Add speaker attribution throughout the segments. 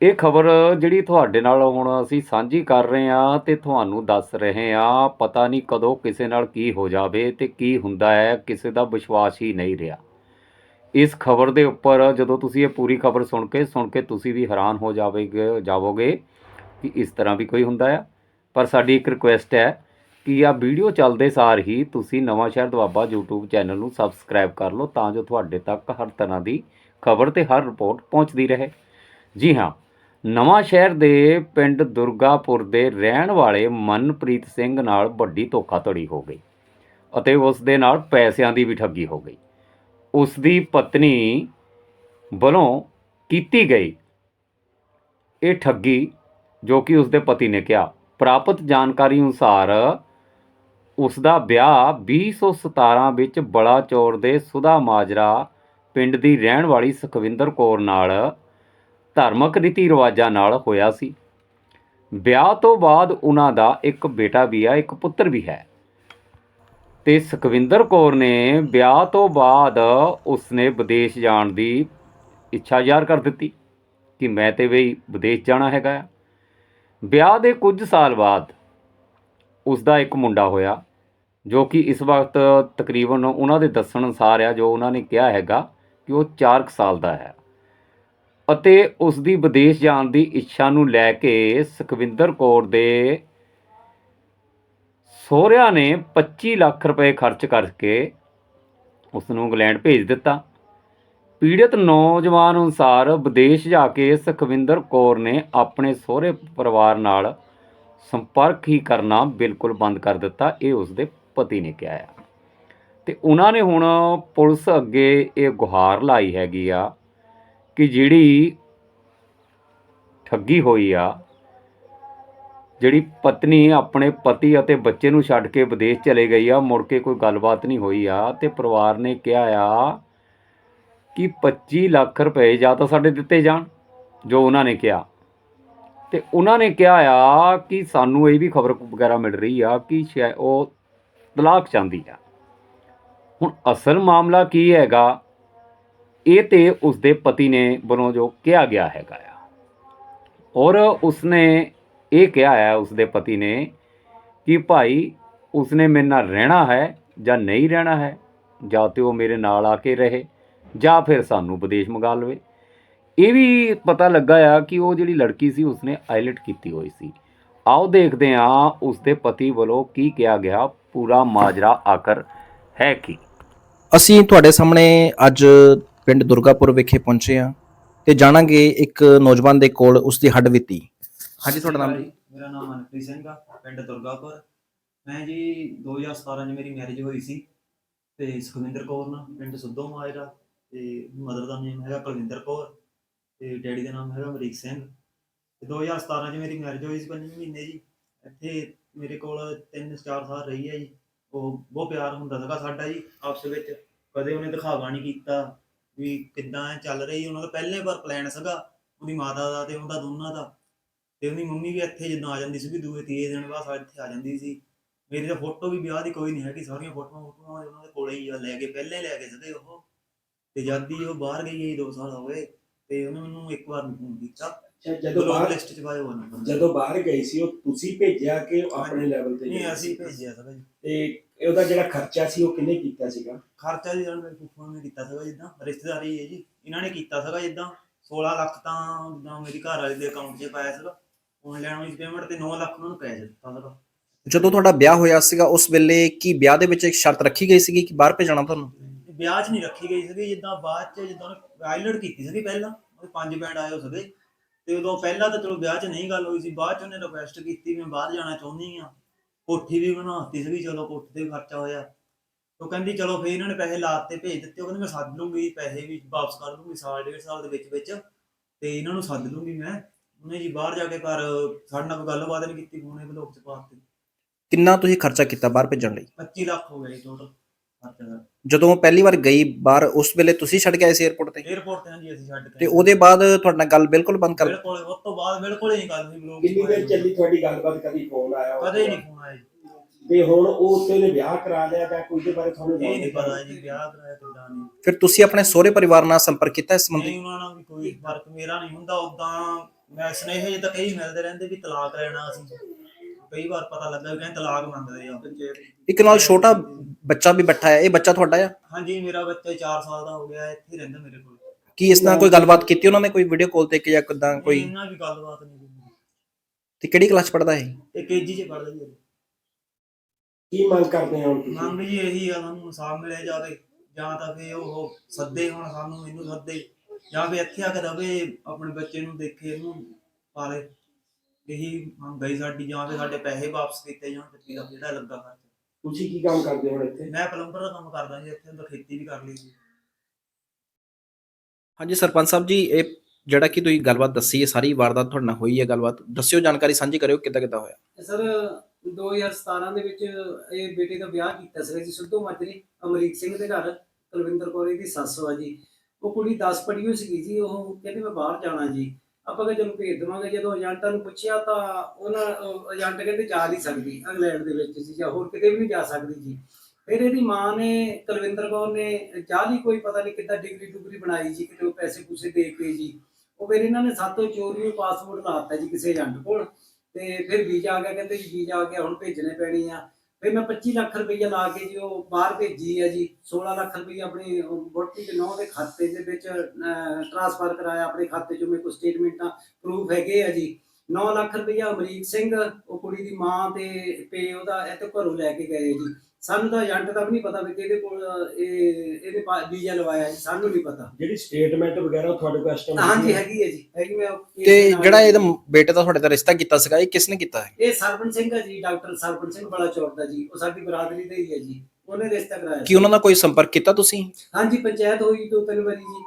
Speaker 1: ਇਹ ਖਬਰ ਜਿਹੜੀ ਤੁਹਾਡੇ ਨਾਲ ਹੁਣ ਅਸੀਂ ਸਾਂਝੀ ਕਰ ਰਹੇ ਹਾਂ ਤੇ ਤੁਹਾਨੂੰ ਦੱਸ ਰਹੇ ਹਾਂ, ਪਤਾ ਨਹੀਂ ਕਦੋਂ ਕਿਸੇ ਨਾਲ ਕੀ ਹੋ ਜਾਵੇ ਤੇ ਕੀ ਹੁੰਦਾ ਹੈ, ਕਿਸੇ ਦਾ ਵਿਸ਼ਵਾਸ ਹੀ ਨਹੀਂ ਰਿਹਾ। ਇਸ ਖਬਰ ਦੇ ਉੱਪਰ ਜਦੋਂ ਤੁਸੀਂ ਇਹ ਪੂਰੀ ਖਬਰ ਸੁਣ ਕੇ ਸੁਣ ਕੇ ਤੁਸੀਂ ਵੀ ਹੈਰਾਨ ਹੋ ਜਾਵੇਗੇ, ਜਾਵੋਗੇ ਕਿ ਇਸ ਤਰ੍ਹਾਂ ਵੀ ਕੋਈ ਹੁੰਦਾ ਹੈ ਪਰ ਸਾਡੀ ਇੱਕ ਰਿਕੁਐਸਟ ਹੈ ਕਿ ਆ ਵੀਡੀਓ ਚੱਲਦੇ ਸਾਰ ਹੀ ਤੁਸੀਂ ਨਵਾਂ ਸ਼ਹਿਰ ਦੁਆਬਾ YouTube ਚੈਨਲ ਨੂੰ ਸਬਸਕ੍ਰਾਈਬ ਕਰ ਲਓ ਤਾਂ ਜੋ ਤੁਹਾਡੇ ਤੱਕ ਹਰ ਤਰ੍ਹਾਂ ਦੀ ਖਬਰ ਤੇ ਹਰ ਰਿਪੋਰਟ ਪਹੁੰਚਦੀ ਰਹੇ। ਜੀ ਹਾਂ ਨਵਾਂ ਸ਼ਹਿਰ ਦੇ ਪਿੰਡ ਦੁਰਗਾਪੁਰ ਦੇ ਰਹਿਣ ਵਾਲੇ ਮਨਪ੍ਰੀਤ ਸਿੰਘ ਨਾਲ ਵੱਡੀ ਧੋਖਾਧੜੀ ਹੋ ਗਈ ਅਤੇ ਉਸ ਦੇ ਨਾਲ ਪੈਸਿਆਂ ਦੀ ਵੀ ਠੱਗੀ ਹੋ ਗਈ। ਉਸ ਦੀ ਪਤਨੀ ਵੱਲੋਂ ਕੀਤੀ ਗਈ ਇਹ ਠੱਗੀ ਜੋ ਕਿ ਉਸ ਦੇ ਪਤੀ ਨੇ ਕਿਹਾ, ਪ੍ਰਾਪਤ ਜਾਣਕਾਰੀ ਅਨੁਸਾਰ ਉਸ ਦਾ ਵਿਆਹ 2017 ਵਿੱਚ ਬਲਾਚੌਰ ਦੇ ਸੁਧਾ ਮਾਜਰਾ ਪਿੰਡ ਦੀ ਰਹਿਣ ਵਾਲੀ ਸੁਖਵਿੰਦਰ ਕੌਰ ਨਾਲ ਧਾਰਮਿਕ ਰੀਤੀ ਰਿਵਾਜਾਂ ਨਾਲ ਹੋਇਆ ਸੀ। ਵਿਆਹ ਤੋਂ ਬਾਅਦ ਉਹਨਾਂ ਦਾ ਇੱਕ ਬੇਟਾ ਵੀ ਆ, ਇੱਕ ਪੁੱਤਰ ਵੀ ਹੈ। ਤੇ ਸੁਖਵਿੰਦਰ ਕੌਰ ਨੇ ਵਿਆਹ ਤੋਂ ਬਾਅਦ ਉਸਨੇ ਵਿਦੇਸ਼ ਜਾਣ ਦੀ ਇੱਛਾ ਜ਼ਾਹਰ ਕਰ ਦਿੱਤੀ ਕਿ ਮੈਂ ਤੇ ਵੀ ਵਿਦੇਸ਼ ਜਾਣਾ ਹੈਗਾ ਆ। ਵਿਆਹ ਦੇ ਕੁਝ ਸਾਲ ਬਾਅਦ ਉਸ ਦਾ ਇੱਕ ਮੁੰਡਾ ਹੋਇਆ, ਜੋ ਕਿ ਇਸ ਵਕਤ ਤਕਰੀਬਨ ਉਹਨਾਂ ਦੇ ਦੱਸਣ ਅਨੁਸਾਰ ਆ, ਜੋ ਉਹਨਾਂ ਨੇ ਕਿਹਾ ਹੈਗਾ ਕਿ ਉਹ 4 ਸਾਲ ਦਾ ਹੈ। ਅਤੇ ਉਸ ਦੀ ਵਿਦੇਸ਼ ਜਾਣ ਦੀ ਇੱਛਾ ਨੂੰ ਲੈ ਕੇ ਸੁਖਵਿੰਦਰ ਕੌਰ ਦੇ ਸਹੁਰਿਆਂ ਨੇ 25 ਲੱਖ ਰੁਪਏ ਖਰਚ ਕਰਕੇ ਉਸ ਨੂੰ ਇੰਗਲੈਂਡ ਭੇਜ ਦਿੱਤਾ। ਪੀੜਤ ਨੌਜਵਾਨ ਅਨੁਸਾਰ ਵਿਦੇਸ਼ ਜਾ ਕੇ ਸੁਖਵਿੰਦਰ ਕੌਰ ਨੇ ਆਪਣੇ ਸਹੁਰੇ ਪਰਿਵਾਰ ਨਾਲ ਸੰਪਰਕ ਹੀ ਕਰਨਾ ਬਿਲਕੁਲ ਬੰਦ ਕਰ ਦਿੱਤਾ, ਇਹ ਉਸ ਦੇ ਪਤੀ ਨੇ ਕਿਹਾ ਆ। ਤੇ ਉਹਨਾਂ ਨੇ ਹੁਣ ਪੁਲਿਸ ਅੱਗੇ ਇਹ ਗੁਹਾਰ ਲਾਈ ਹੈਗੀ ਆ ਕਿ ਜਿਹੜੀ ਠੱਗੀ ਹੋਈ ਆ, ਜਿਹੜੀ ਪਤਨੀ ਆਪਣੇ ਪਤੀ ਅਤੇ ਬੱਚੇ ਨੂੰ ਛੱਡ ਕੇ ਵਿਦੇਸ਼ ਚਲੇ ਗਈ ਆ, ਮੁੜ ਕੇ ਕੋਈ ਗੱਲਬਾਤ ਨਹੀਂ ਹੋਈ ਆ, ਤੇ ਪਰਿਵਾਰ ਨੇ ਕਿਹਾ ਆ ਕਿ 25 ਲੱਖ ਰੁਪਏ ਜਾਂ ਤਾਂ ਸਾਡੇ ਦਿੱਤੇ ਜਾਣ, ਜੋ ਉਹਨਾਂ ਨੇ ਕਿਹਾ। ਤੇ ਉਹਨਾਂ ਨੇ ਕਿਹਾ ਆ ਕਿ ਸਾਨੂੰ ਇਹ ਵੀ ਖਬਰ ਵਗੈਰਾ ਮਿਲ ਰਹੀ ਆ ਕਿ ਸ਼ਾਇਦ ਉਹ ਤਲਾਕ ਚਾਹੁੰਦੀ ਆ। ਹੁਣ ਅਸਲ ਮਾਮਲਾ ਕੀ ਹੈਗਾ? ਇਹ ਤੇ ਉਸਦੇ ਪਤੀ ਨੇ ਵੱਲੋਂ ਜੋ ਕਿਹਾ ਗਿਆ ਹੈਗਾ ਆ। ਔਰ ਉਸਨੇ ਇਹ ਕਿਹਾ ਹੈ ਉਸਦੇ ਪਤੀ ਨੇ ਕਿ ਭਾਈ, ਉਸਨੇ ਮੇਰੇ ਨਾਲ ਰਹਿਣਾ ਹੈ ਜਾਂ ਨਹੀਂ ਰਹਿਣਾ ਹੈ, ਜਾਂ ਤੇ ਉਹ ਮੇਰੇ ਨਾਲ ਆ ਕੇ ਰਹੇ, ਜਾਂ ਫਿਰ ਸਾਨੂੰ ਵਿਦੇਸ਼ ਮੰਗਾ ਲਵੇ। ਇਹ ਵੀ ਪਤਾ ਲੱਗਾ ਆ ਕਿ ਉਹ ਜਿਹੜੀ ਲੜਕੀ ਸੀ, ਉਸਨੇ ਆਈਲਟ ਕੀਤੀ ਹੋਈ ਸੀ। ਆਓ ਦੇਖਦੇ ਹਾਂ ਉਸਦੇ ਪਤੀ ਵੱਲੋਂ ਕੀ ਕਿਹਾ ਗਿਆ। ਪੂਰਾ ਮਾਜਰਾ ਆਕਰ ਹੈ ਕੀ?
Speaker 2: ਅਸੀਂ ਤੁਹਾਡੇ ਸਾਹਮਣੇ ਅੱਜ ਪਿੰਡ ਦੁਰਗਾਪੁਰ ਵਿਖੇ ਪਹੁੰਚੇ ਹਾਂ ਤੇ ਜਾਣਾਂਗੇ ਇੱਕ ਨੌਜਵਾਨ ਦੇ ਕੋਲ ਉਸ ਦੀ ਹੱਡ ਵਿੱਤੀ ਹਾਂਜੀ, ਤੁਹਾਡਾ ਨਾਮ ਜੀ?
Speaker 3: ਮੇਰਾ ਨਾਮ ਮਨਪ੍ਰੀਤ ਸਿੰਘ ਆ, ਪਿੰਡ ਦੁਰਗਾਪੁਰ। ਮੈਂ ਜੀ 2017 ਚ ਮੇਰੀ ਮੈਰਿਜ ਹੋਈ ਸੀ ਤੇ ਸੁਖਵਿੰਦਰ ਕੌਰ ਨਾਲ, ਪਿੰਡ ਸੁੱਧੋ ਮਾਜਰਾ ਤੇ ਮਦਰ ਦਾ ਨਾਮ ਹੈਗਾ ਕੁਲਵਿੰਦਰ ਕੌਰ ਤੇ ਡੈਡੀ ਦਾ ਨਾਮ ਹੈਗਾ ਅਮਰੀਕ ਸਿੰਘ। ਤੇ 2017 ਚ ਮੇਰੀ ਮੈਰਿਜ ਹੋਈ ਸੀ ਪੰਜਵੇਂ ਮਹੀਨੇ ਜੀ। ਇੱਥੇ ਮੇਰੇ ਕੋਲ 3-4 ਸਾਲ ਰਹੀ ਹੈ ਜੀ। ਉਹ ਬਹੁਤ ਪਿਆਰ ਹੁੰਦਾ ਸੀਗਾ ਸਾਡਾ ਜੀ, ਆਪਸ ਵਿੱਚ। ਕਦੇ ਉਹਨੇ ਦਿਖਾਵਾ ਨਹੀਂ ਕੀਤਾ ਵੀ ਕਿੱਦਾਂ ਚੱਲ ਰਹੀ ਉਹਨਾਂ ਦਾ ਪਹਿਲੇ ਵਾਰ ਪਲਾਨ ਸੀਗਾ ਉਹਦੀ ਮਾਤਾ ਦਾ ਤੇ ਉਹਦਾ ਦੋਨਾਂ ਦਾ। ਤੇ ਉਹਦੀ ਮੰਮੀ ਵੀ ਇੱਥੇ ਜਦੋਂ ਆ ਜਾਂਦੀ ਸੀ ਵੀ ਦੂਏ ਤੀਏ ਦਿਨ ਬਾਅਦ ਇੱਥੇ ਆ ਜਾਂਦੀ ਸੀ। ਮੇਰੀ ਤਾਂ ਫੋਟੋ ਵੀ ਵਿਆਹ ਦੀ ਕੋਈ ਨਹੀਂ ਹੈਗੀ ਸਾਰੀਆਂ ਫੋਟੋਆਂ ਫੋਟੋਆਂ ਉਹਨਾਂ ਦੇ ਕੋਲੇ ਹੀ ਆ ਲੈ ਕੇ ਪਹਿਲੇ ਲੈ ਕੇ ਸੀਗੇ ਉਹ। ਤੇ ਜਦ ਹੀ ਉਹ ਬਾਹਰ ਗਈ ਹੈ 2 ਸਾਲ ਹੋ ਗਏ ਤੇ ਉਹਨੇ ਮੈਨੂੰ ਇੱਕ ਵਾਰ ਫੋਨ ਕੀਤਾ।
Speaker 4: ਜਦੋਂ ਬਾਹਰ
Speaker 3: ਲਿਸਟ ਚ ਪਾਇਆ ਨੰਬਰ
Speaker 4: ਜਦੋਂ ਬਾਹਰ ਗਈ ਸੀ ਉਹ ਤੁਸੀਂ ਭੇਜਿਆ ਕਿ ਆਪਣੇ ਲੈਵਲ ਤੇ
Speaker 3: ਨਹੀਂ ਅਸੀਂ
Speaker 4: ਸੀ?
Speaker 3: ਭੇਜਿਆ ਸੀਗਾ ਜੀ।
Speaker 4: ਤੇ ਉਹਦਾ ਜਿਹੜਾ ਖਰਚਾ ਸੀ ਉਹ ਕਿੰਨੇ ਕੀਤਾ ਸੀਗਾ?
Speaker 3: ਖਰਚਾ ਜੀ ਇਹਨਾਂ ਮੇਰੇ ਫੁੱਫੜ ਨੇ ਕੀਤਾ ਸੀਗਾ ਜਿੱਦਾਂ ਰਿਸ਼ਤੇਦਾਰੀ ਹੈ ਜੀ। ਇਹਨਾਂ ਨੇ ਕੀਤਾ ਸੀਗਾ ਜਿੱਦਾਂ 16 ਲੱਖ ਤਾਂ ਜਿੱਦਾਂ ਮੇਰੀ ਘਰ ਵਾਲੀ ਦੇ ਅਕਾਊਂਟ 'ਚ ਪਾਇਆ ਸੀਗਾ। ਆਨਲਾਈਨ ਵਾਲੀ ਪੇਮੈਂਟ ਤੇ 9 ਲੱਖ ਉਹਨਾਂ ਨੂੰ ਪੈ ਦਿੱਤਾ ਸੀਗਾ।
Speaker 2: ਜਦੋਂ ਤੁਹਾਡਾ ਵਿਆਹ ਹੋਇਆ ਸੀਗਾ ਉਸ ਵੇਲੇ ਕੀ ਵਿਆਹ ਦੇ ਵਿੱਚ ਇੱਕ ਸ਼ਰਤ ਰੱਖੀ ਗਈ ਸੀਗੀ ਕਿ ਬਾਹਰ ਭੇਜਣਾ ਤੁਹਾਨੂੰ?
Speaker 3: ਵਿਆਹ 'ਚ ਨਹੀਂ ਰੱਖੀ ਗਈ ਸੀਗੀ। ਜਿੱਦਾਂ ਬਾਅਦ 'ਚ ਜਿੱਦਾਂ ਆਈਲਟ ਕੀਤੀ ਸੀਗੀ ਪਹਿਲਾਂ ਉਹਦੇ ਪੰਜ ਬੈਂਡ ਆਏ ਹੋ ਸੀਗੇ। ਤੇ ਉਦੋਂ ਪਹਿਲਾਂ ਤਾਂ ਚਲੋ ਵਿਆਹ 'ਚ ਨਹੀਂ ਗੱਲ ਹੋਈ ਸੀ। ਬਾਅਦ 'ਚ ਉਹਨੇ ਰਿਕੁਐਸਟ ਕੀਤੀ ਵੀ ਮੈਂ ਬਾਹਰ ਜਾਣਾ ਚਾਹੁੰਦੀ ਆ ਕੋਠੀ ਵੀ ਬਣਾਤੀ ਸੀਗੀ ਚਲੋ ਕੋਠੀ ਤੇ ਵੀ ਖਰਚਾ ਹੋਇਆ। ਉਹ ਕਹਿੰਦੀ ਚਲੋ ਫੇਰ ਇਹਨਾਂ ਨੇ ਪੈਸੇ ਲਾਤੇ ਭੇਜ ਦਿੱਤੇ। ਉਹ ਕਹਿੰਦੀ ਮੈਂ ਸੱਦ ਲੂੰਗੀ ਪੈਸੇ ਵੀ ਵਾਪਸ ਕਰ ਦੂੰਗੀ ਸਾਲ ਡੇਢ ਸਾਲ ਦੇ ਵਿੱਚ ਵਿੱਚ। ਤੇ ਇਹਨਾਂ ਨੂੰ ਸੱਦ ਲੂੰਗੀ ਮੈਂ। ਉਹਨੇ ਜੀ ਬਾਹਰ ਜਾ ਕੇ ਘਰ ਸਾਡੇ ਨਾਲ ਕੋਈ ਗੱਲਬਾਤ ਨਹੀਂ ਕੀਤੀ ਫੋਨੇ ਬਲੋਕ 'ਚ ਪਾਤੇ
Speaker 2: ਕਿੰਨਾ ਤੁਸੀਂ ਖਰਚਾ ਕੀਤਾ ਬਾਹਰ ਭੇਜਣ ਲਈ?
Speaker 3: 25 ਲੱਖ ਹੋ ਗਏ ਟੋਟਲ ਖਰਚਾ ਦਾ
Speaker 2: ਜਦੋਂ ਪਹਿਲੀ ਵਾਰ ਗਈ ਬਾਹਰ ਉਸ ਵੇਲੇ ਤੁਸੀਂ ਛੱਡ ਕੇ ਆਏ ਸੀ 에어ਪੋਰਟ ਤੇ
Speaker 3: 에어ਪੋਰਟ ਤੇ ਹਾਂਜੀ ਅਸੀਂ ਛੱਡ ਕੇ
Speaker 2: ਤੇ ਉਹਦੇ ਬਾਅਦ ਤੁਹਾਡੇ ਨਾਲ ਗੱਲ ਬਿਲਕੁਲ ਬੰਦ ਕਰ
Speaker 3: ਬਿਲਕੁਲ ਉਸ ਤੋਂ ਬਾਅਦ ਬਿਲਕੁਲ ਹੀ ਗੱਲ ਨਹੀਂ ਬਲੌਗ
Speaker 4: ਕਿੰਨੀ ਵਾਰ ਚੱਲੀ ਤੁਹਾਡੀ ਗੱਲਬਾਤ? ਕਦੀ ਫੋਨ ਆਇਆ
Speaker 3: ਕਦੇ ਨਹੀਂ ਫੋਨ ਆਇਆ
Speaker 4: ਤੇ ਹੁਣ ਉਹ ਉੱਤੇ ਨੇ ਵਿਆਹ ਕਰਾ ਲਿਆ ਜਾਂ ਕੋਈ ਦੇ ਬਾਰੇ ਤੁਹਾਨੂੰ
Speaker 3: ਨਹੀਂ ਪਤਾ ਜੀ ਵਿਆਹ ਕਰਾਇਆ ਕਿਦਾਂ ਨਹੀਂ।
Speaker 2: ਫਿਰ ਤੁਸੀਂ ਆਪਣੇ ਸਹੁਰੇ ਪਰਿਵਾਰ ਨਾਲ ਸੰਪਰਕ ਕੀਤਾ ਇਸ ਸੰਬੰਧੀ?
Speaker 3: ਨਹੀਂ ਉਹਨਾਂ ਨਾਲ ਕੋਈ ਸੰਪਰਕ ਮੇਰਾ ਨਹੀਂ ਹੁੰਦਾ। ਉਦਾਂ ਮੈਂ ਸਨੇਹ ਜੇ ਕਈ ਮਿਲਦੇ ਰਹਿੰਦੇ ਵੀ ਤਲਾਕ ਲੈਣਾ ਅਸੀਂ। ਕਈ ਵਾਰ ਪਤਾ ਲੱਗਾ ਵੀ ਕਹਿੰਦੇ ਤਲਾਕ ਮੰਗਦੇ ਆ।
Speaker 2: ਇੱਕ ਨਾਲ ਛੋਟਾ ਬੱਚਾ ਵੀ ਬੈਠਾ ਹੈ ਇਹ ਬੱਚਾ ਤੁਹਾਡਾ ਆ?
Speaker 3: ਹਾਂਜੀ ਮੇਰਾ ਬੱਚਾ 4 ਸਾਲ ਦਾ ਹੋ ਗਿਆ ਇੱਥੇ ਰਹਿੰਦਾ ਮੇਰੇ ਕੋਲ।
Speaker 2: ਕੀ ਇਸ ਨਾਲ ਕੋਈ ਗੱਲਬਾਤ ਕੀਤੀ ਉਹਨਾਂ ਨੇ ਕੋਈ ਵੀਡੀਓ ਕਾਲ ਤੇ ਕਿ ਜਾਂ ਕਿਦਾਂ
Speaker 3: ਕੋਈ?
Speaker 2: ਕੋਈ
Speaker 3: ਇਹਨਾਂ ਵੀ ਗੱਲਬਾਤ ਨਹੀਂ ਕੀਤੀ।
Speaker 2: ਤੇ ਕਿਹੜੀ ਕਲਾਸ ਪੜਦਾ ਹੈ
Speaker 3: ਇਹ? ਕੇਜੀ ਚ ਪੜਦਾ ਜੀ।
Speaker 4: ਕੀ ਮੰਗ ਕਰਦੇ ਹੋ ਤੁਸੀਂ?
Speaker 3: ਮੰਗ ਜੀ ਇਹੀ ਆ ਸਾਨੂੰ ਇਨਸਾਫ ਮਿਲਿਆ ਜਾਵੇ। ਜਾਂ ਤਾਂ ਫੇ ਉਹ ਸੱਦੇ ਹੁਣ ਸਾਨੂੰ ਇਹਨੂੰ ਸੱਦੇ। ਜਾਂ ਫੇ ਇੱਥੇ ਆ ਕੇ ਰਵੇ ਆਪਣੇ ਬੱਚੇ ਨੂੰ ਦੇਖੇ ਇਹਨੂੰ ਪਾਲੇ। ਇਹੀ ਮੰਗ ਗਈ ਸਾਡੀ ਜਾਂ ਫੇ ਸਾਡੇ ਪੈਸੇ ਵਾਪਸ ਕੀਤੇ ਜਾਣ ਤੇ ਦਾ ਜਿਹੜਾ ਲੱਗਾ ਖਰਚ।
Speaker 4: ਤੁਸੀਂ ਕੀ ਕੰਮ ਕਰਦੇ ਹੋ ਹੁਣ ਇੱਥੇ?
Speaker 3: ਮੈਂ ਪਲੰਬਰ ਦਾ ਕੰਮ ਕਰਦਾ ਜੀ ਇੱਥੇ ਤਾਂ ਖੇਤੀ ਵੀ ਕਰ ਲਈ ਜੀ।
Speaker 2: ਹਾਂਜੀ ਸਰਪੰਚ ਸਾਹਿਬ ਜੀ ਇਹ ਜਿਹੜਾ ਕਿ ਤੁਸੀਂ ਗੱਲਬਾਤ ਦੱਸੀ ਹੈ ਸਾਰੀ ਵਾਰਦਾਤ ਤੁਹਾਡੇ ਨਾਲ ਹੋਈ ਹੈ ਗੱਲਬਾਤ। ਦੱਸਿਓ ਜਾਣਕਾਰੀ ਸਾਂਝੀ ਕਰਿਓ ਕਿੱਦਾਂ ਕਿੱਦਾਂ ਹੋਇਆ?
Speaker 5: ਸਰ 2017 ਦੇ ਵਿੱਚ ਇਹ ਬੇਟੇ ਦਾ ਵਿਆਹ ਕੀਤਾ ਸੀ ਜੀ ਸਿੱਧੂ ਮਾਜਰੀ ਅਮਰੀਕ ਸਿੰਘ ਦੇ ਘਰ ਕੁਲਵਿੰਦਰ ਕੌਰ ਦੀ ਸੱਸ ਵਾ ਜੀ। ਉਹ ਕੁੜੀ 10 ਪੜ੍ਹੀ ਹੋਈ ਸੀਗੀ ਜੀ ਉਹ ਕਹਿੰਦੀ ਮੈਂ ਬਾਹਰ ਜਾਣਾ ਜੀ। ਆਪਾਂ ਕਿ ਚਲੋ ਭੇਜ ਦੇਵਾਂਗੇ, ਜਦੋਂ ਏਜੰਟਾਂ ਨੂੰ ਪੁੱਛਿਆ ਤਾਂ ਉਹਨਾਂ ਏਜੰਟ ਕਹਿੰਦੇ ਜਾ ਨਹੀਂ ਸਕਦੀ, ਇੰਗਲੈਂਡ ਦੇ ਵਿੱਚ ਜੀ ਜਾਂ ਹੋਰ ਕਿਤੇ ਵੀ ਨਹੀਂ ਜਾ ਸਕਦੀ ਜੀ। ਫਿਰ ਇਹਦੀ ਮਾਂ ਨੇ, ਕੁਲਵਿੰਦਰ ਕੌਰ ਨੇ ਚਾਹ ਲਈ, ਕੋਈ ਪਤਾ ਨਹੀਂ ਕਿੱਦਾਂ ਡਿਗਰੀ ਡੁਗਰੀ ਬਣਾਈ ਜੀ, ਕਿਤੇ ਉਹ ਪੈਸੇ ਪੂਸੇ ਦੇ ਕੇ ਜੀ। ਉਹ ਫਿਰ ਇਹਨਾਂ ਨੇ ਸਾਤੋਂ ਚੋਰੀ ਪਾਸਪੋਰਟ ਲਾਤਾ ਜੀ ਕਿਸੇ ਏਜੰਟ ਕੋਲ। ਤੇ ਫਿਰ ਵੀਜ਼ਾ ਆ ਗਿਆ, ਕਹਿੰਦੇ ਜੀ ਵੀਜ਼ਾ ਆ ਗਿਆ, ਹੁਣ ਭੇਜਣੇ ਪੈਣੀ ਆ। ਵੀ ਮੈਂ 25 ਲੱਖ ਰੁਪਈਆ ਲਾ ਕੇ ਜੀ ਉਹ ਬਾਹਰ ਭੇਜੀ ਆ ਜੀ 16 ਲੱਖ ਰੁਪਈਆ ਆਪਣੀ ਵੋਟੀ ਦੇ ਨਾਂ ਦੇ ਖਾਤੇ ਦੇ ਵਿੱਚ ਟ੍ਰਾਂਸਫਰ ਕਰਾਇਆ ਆਪਣੇ ਖਾਤੇ ਚੋਂ, ਮੇਰੇ ਕੋਲ ਸਟੇਟਮੈਂਟਾਂ ਪ੍ਰੂਫ ਹੈਗੇ ਆ ਜੀ। 9 ਲੱਖ ਰੁਪਈਆ ਅਮਰੀਕ ਸਿੰਘ ਉਹ ਕੁੜੀ ਦੀ ਮਾਂ ਤੇ ਪੇ ਉਹਦਾ ਇਹ ਤੋਂ ਘਰੋਂ ਲੈ ਕੇ ਗਏ ਜੀ। ਸਾਨੂੰ ਤਾਂ ਏਜੰਟ ਦਾ ਵੀ ਨਹੀਂ ਪਤਾ ਵੀ ਕਿਹਦੇ ਕੋਲ ਇਹ ਇਹਦੇ ਵੀਜ਼ਾ ਲਵਾਇਆ ਜੀ ਸਾਨੂੰ ਨਹੀਂ ਪਤਾ।
Speaker 4: ਜਿਹੜੀ ਸਟੇਟਮੈਂਟ ਵਗੈਰਾ ਉਹ ਤੁਹਾਡੇ ਕੋਲ time
Speaker 5: ਹਾਂਜੀ ਹੈਗੀ ਹੈ ਜੀ ਹੈਗੀ ਮੈਂ ਉਹ
Speaker 2: ਤੇ
Speaker 5: ਦੇ
Speaker 2: ਜਿਹੜਾ ਇਹਦਾ ਬੇਟੇ ਦਾ ਤੁਹਾਡੇ ਦਾ ਰਿਸ਼ਤਾ ਕੀਤਾ ਸੀਗਾ ਇਹ ਕਿਸ ਨੇ ਕੀਤਾ ਹੈ?
Speaker 5: ਇਹ ਸਰਪੰਚ ਸਿੰਘ ਹੈ ਜੀ ਡਾਕਟਰ ਸਰਪੰਚ ਸਿੰਘ ਬੜਾ ਚੌਕ ਦਾ ਜੀ ਉਹ ਸਾਡੀ ਬਰਾਦਰੀ ਦਾ ਹੀ ਹੈ ਜੀ ਉਹਨੇ ਰਿਸ਼ਤਾ ਕਰਾਇਆ
Speaker 2: ਕੀ ਉਹਨਾਂ ਨਾਲ ਕੋਈ ਸੰਪਰਕ ਕੀਤਾ ਤੁਸੀਂ?
Speaker 5: ਹਾਂਜੀ ਪੰਚਾਇਤ ਹੋਈ ਦੋ ਤਿੰਨ ਵਾਰੀ ਜੀ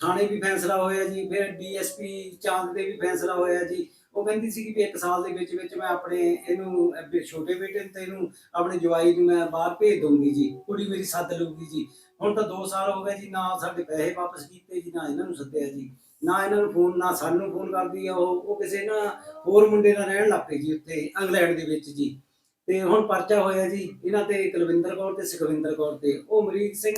Speaker 5: ਥਾਣੇ ਵੀ ਫੈਸਲਾ ਹੋਇਆ ਜੀ ਫਿਰ ਡੀਐਸਪੀ ਚਾਂਦ ਦੇ ਵੀ ਫੈਸਲਾ ਹੋਇਆ ਜੀ ਉਹ ਕਹਿੰਦੀ ਸੀ ਕਿ ਵੀ ਇੱਕ ਸਾਲ ਦੇ ਵਿੱਚ ਵਿੱਚ ਮੈਂ ਆਪਣੇ ਇਹਨੂੰ, ਅੱਗੇ ਛੋਟੇ ਬੇਟੇ ਨੂੰ ਤੇ ਇਹਨੂੰ ਆਪਣੇ ਜਵਾਈ ਨੂੰ ਮੈਂ ਬਾਹਰ ਭੇਜ ਦਊਂਗੀ ਜੀ। ਕੁੜੀ ਮੇਰੀ ਸੱਦ ਲਊਗੀ ਜੀ। ਹੁਣ ਤਾਂ 2 ਸਾਲ ਹੋ ਗਏ ਜੀ, ਨਾ ਸਾਡੇ ਪੈਸੇ ਵਾਪਸ ਕੀਤੇ ਜੀ, ਨਾ ਇਹਨਾਂ ਨੂੰ ਸੱਦਿਆ ਜੀ। ਨਾ ਇਹਨਾਂ ਨੂੰ ਫੋਨ, ਨਾ ਸਾਨੂੰ ਫੋਨ ਕਰਦੀ ਆ ਉਹ। ਉਹ ਕਿਸੇ ਨਾ ਹੋਰ ਮੁੰਡੇ ਨਾਲ ਰਹਿਣ ਲੱਗ ਪਈ ਜੀ ਉੱਥੇ, ਇੰਗਲੈਂਡ ਦੇ ਵਿੱਚ ਜੀ। ਤੇ ਹੁਣ ਪਰਚਾ ਹੋਇਆ ਜੀ। ਇਹਨਾਂ ਤੇ ਕੁਲਵਿੰਦਰ ਕੌਰ ਤੇ ਸੁਖਵਿੰਦਰ ਕੌਰ ਤੇ। ਉਹ ਮਰੀਕ ਸਿੰਘ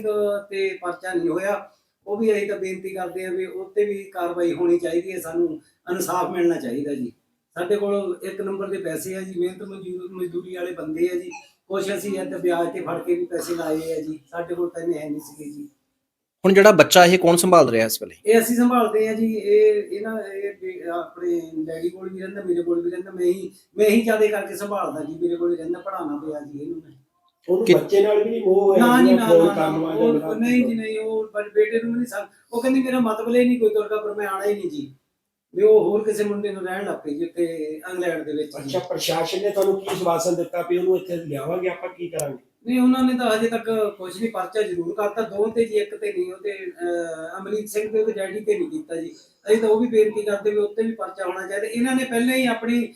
Speaker 5: ਤੇ ਪਰਚਾ ਨਹੀਂ ਹੋਇਆ। ਉਹ ਵੀ ਅਸੀਂ ਤਾਂ ਬੇਨਤੀ ਕਰਦੇ ਆ ਵੀ ਉੱਤੇ ਵੀ ਕਾਰਵਾਈ ਹੋਣੀ ਚਾਹੀਦੀ ਹੈ ਸਾਨੂੰ ਇਨਸਾਫ ਮਿਲਣਾ ਚਾਹੀਦਾ ਜੀ। ਸਾਡੇ ਕੋਲ ਇੱਕ ਨੰਬਰ ਦੇ ਪੈਸੇ ਆ ਜੀ ਮਿਹਨਤ ਮਜ਼ਦੂਰ ਮਜ਼ਦੂਰੀ ਵਾਲੇ ਬੰਦੇ ਆ ਜੀ। ਕੁਛ ਅਸੀਂ ਇੱਥੇ ਵਿਆਜ ਤੇ ਫੜ ਕੇ ਵੀ ਪੈਸੇ ਲਾਏ ਆ ਜੀ ਸਾਡੇ ਕੋਲ ਤਾਂ ਇੰਨੇ ਹੈ ਨਹੀਂ ਸੀਗੇ ਜੀ।
Speaker 2: ਹੁਣ ਜਿਹੜਾ ਬੱਚਾ ਇਹ ਕੌਣ ਸੰਭਾਲ ਰਿਹਾ ਇਸ ਵੇਲੇ?
Speaker 5: ਇਹ ਅਸੀਂ ਸੰਭਾਲਦੇ ਆ ਜੀ ਇਹ ਇਹਨਾਂ ਇਹ ਆਪਣੇ ਡੈਡੀ ਕੋਲ ਵੀ ਰਹਿੰਦਾ ਮੇਰੇ ਕੋਲ ਵੀ ਰਹਿੰਦਾ ਮੈਂ ਹੀ ਮੈਂ ਹੀ ਜ਼ਿਆਦਾ ਕਰਕੇ ਸੰਭਾਲਦਾ ਜੀ ਮੇਰੇ ਕੋਲ ਰਹਿੰਦਾ ਪੜਾਉਣਾ ਪਿਆ ਜੀ ਇਹਨੂੰ ਮੈਂ।
Speaker 4: ਉਹਨੂੰ
Speaker 2: ਕਿ-
Speaker 4: ਬੱਚੇ ਨਾਲ ਵੀ ਨਹੀਂ ਮੋਹ
Speaker 5: ਨਾ ਜੀ ਨਾ ਉਹ ਨਹੀਂ ਜੀ ਨਹੀਂ ਉਹ ਪਰ ਬੇਟੇ ਨੂੰ ਨਹੀਂ ਸਕ ਉਹ ਕਹਿੰਦੀ ਮੇਰਾ ਮਤਲਬ ਇਹ ਨਹੀਂ ਕੋਈ ਦੁਰਗਾ ਪਰ ਮੈਂ ਆਣਾ ਹੀ ਨਹੀਂ ਜੀ। ਵੀ ਉਹ ਹੋਰ ਕਿਸੇ ਮੁੰਡੇ ਨੂੰ ਰਹਿਣ ਲੱਗ ਪਈ ਜਿੱਥੇ ਇੰਗਲੈਂਡ ਦੇ ਵਿੱਚ।
Speaker 4: ਅੱਛਾ ਪ੍ਰਸ਼ਾਸਨ ਨੇ ਤੁਹਾਨੂੰ ਕੀ ਸਵਾਸਨ ਦਿੱਤਾ ਵੀ ਉਹਨੂੰ ਇੱਥੇ ਲਿਆਵਾਂਗੇ ਆਪਾਂ ਕੀ ਕਰਾਂਗੇ?
Speaker 5: ਨਹੀਂ ਉਹਨਾਂ ਨੇ ਤਾਂ ਹਜੇ ਤੱਕ ਕੁਝ ਨਹੀਂ ਪਰਚਾ ਜ਼ਰੂਰ ਕਰਤਾ। ਦੋ ਤੇ ਜੀ ਇੱਕ ਤੇ ਨਹੀਂ ਉਹ ਤੇ ਅਹ, ਅਮਰੀਕ ਸਿੰਘ ਤੇ ਉਹਦੇ ਡੈਡੀ ਤੇ ਨਹੀਂ ਕੀਤਾ ਜੀ। ਅਸੀਂ ਤਾਂ ਉਹ ਵੀ ਬੇਨਤੀ ਕਰਦੇ ਵੀ ਉੱਤੇ ਵੀ ਪਰਚਾ ਹੋਣਾ ਚਾਹੀਦਾ। ਇਹਨਾਂ ਨੇ ਪਹਿਲਾਂ ਹੀ ਆਪਣੀ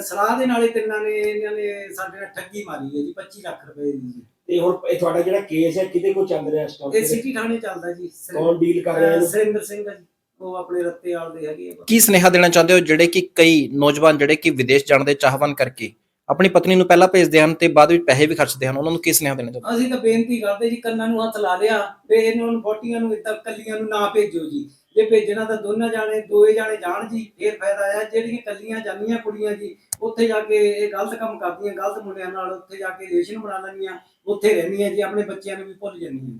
Speaker 5: ਸਲਾਹ ਦੇ ਨਾਲ ਹੀ ਤਿੰਨਾਂ ਨੇ ਇਹਨਾਂ ਨੇ ਸਾਡੇ ਨਾਲ ਠੱਗੀ ਮਾਰੀ ਹੈ ਜੀ 25 ਲੱਖ ਰੁਪਏ ਦੀ ਜੀ।
Speaker 4: ਤੇ ਹੁਣ ਇਹ ਤੁਹਾਡਾ ਜਿਹੜਾ ਕੇਸ ਹੈ ਕਿਹਦੇ ਕੋਲ ਚੱਲ ਰਿਹਾ ਇਸ
Speaker 5: ਇਹ ਸਿਟੀ ਥਾਣੇ ਚੱਲਦਾ ਜੀ।
Speaker 4: ਕੌਣ ਡੀਲ ਕਰ ਰਿਹਾ ਇਹਨੂੰ?
Speaker 5: ਸੁਰਿੰਦਰ ਸਿੰਘ ਆ ਜੀ। ਉਹ ਆਪਣੇ ਰੱਤੇ ਵਾਲ ਦੇ ਹੈਗੇ
Speaker 2: ਕੀ ਸੁਨੇਹਾ ਦੇਣਾ ਚਾਹੁੰਦੇ ਹੋ? ਜਿਹੜੇ ਕਿ ਕਈ ਨੌਜਵਾਨ ਜਿਹੜੇ ਕਿ ਵਿਦੇਸ਼ ਜਾਣ ਦੇ ਚਾਹਵਾਨ ਕਰਕੇ ਆਪਣੀ ਪਤਨੀ ਨੂੰ ਪਹਿਲਾਂ ਭੇਜਦੇ ਹਨ ਤੇ ਬਾਅਦ ਵਿੱਚ ਪੈਸੇ ਵੀ ਖਰਚਦੇ ਹਨ। ਉਹਨਾਂ ਨੂੰ ਕੀ ਸੁਨੇਹਾ ਦੇਣਾ ਚਾਹੁੰਦੇ
Speaker 5: ਅਸੀਂ ਤਾਂ ਬੇਨਤੀ ਕਰਦੇ ਜੀ, ਕੰਨਾਂ ਨੂੰ ਹੱਥ ਲਾ ਲਿਆ, ਤੇ ਇਹਨਾਂ ਨੂੰ ਫੋਟੀਆਂ ਨੂੰ ਇੱਦਾਂ ਕੱਲੀਆਂ ਨੂੰ ਨਾ ਭੇਜੋ ਜੀ। ਜੇ ਭੇਜਣਾ ਤਾਂ ਦੋਨਾਂ ਜਾਣੇ, ਦੋਏ ਜਾਣੇ ਜਾਣ ਜੀ, ਫੇਰ ਫਾਇਦਾ ਆ। ਜਿਹੜੀਆਂ ਕੱਲੀਆਂ ਜਾਂਦੀਆਂ ਕੁੜੀਆਂ ਜੀ, ਉੱਥੇ ਜਾ ਕੇ ਇਹ ਗਲਤ ਕੰਮ ਕਰਦੀਆਂ, ਗਲਤ ਮੁੰਡਿਆਂ ਨਾਲ ਉੱਥੇ ਜਾ ਕੇ ਰਿਲੇਸ਼ਨ ਬਣਾ ਲੈਂਦੀਆਂ, ਉੱਥੇ ਰਹਿੰਦੀਆਂ ਜੀ, ਆਪਣੇ ਬੱਚਿਆਂ ਨੂੰ ਵੀ ਭੁੱਲ ਜਾਂਦੀਆਂ